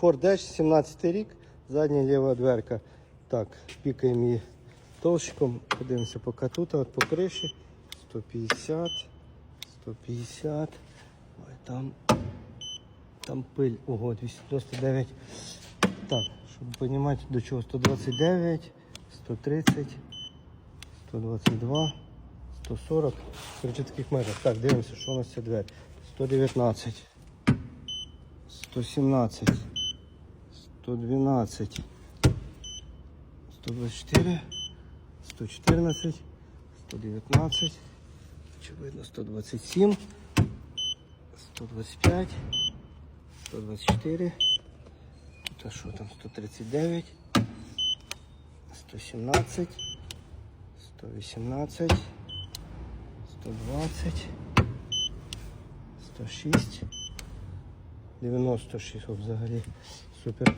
Ford Edge, 17 рік, задня ліва дверка. Так, пікаємо її толщиком. Подивимося поки тут, а от по криші. 150, 150. Ой, там, там пиль. Ого, 299. Так, щоб розуміти до чого. 129, 130, 122, 140. Короче, таких метрах. Так, дивимося, що у нас ця двері. 119. 117, 112, 124, 114, 119, очевидно 127, 125, 124, та що там 139, 117, 118, 120, 106, 96 о, взагалі. Супер.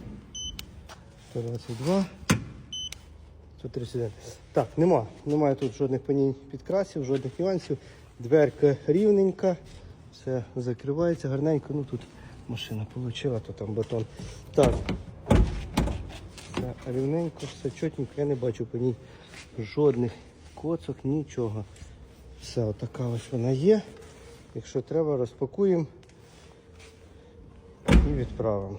122. 131. Так, нема. Немає тут жодних поній підкрасів, жодних нюансів. Дверка рівненька. Все закривається гарненько. Ну тут машина отримала, то там батон. Так. Все рівненько, все чотненько. Я не бачу по ній жодних коцок, нічого. Все, отака ось вона є. Якщо треба, розпакуємо і відправимо.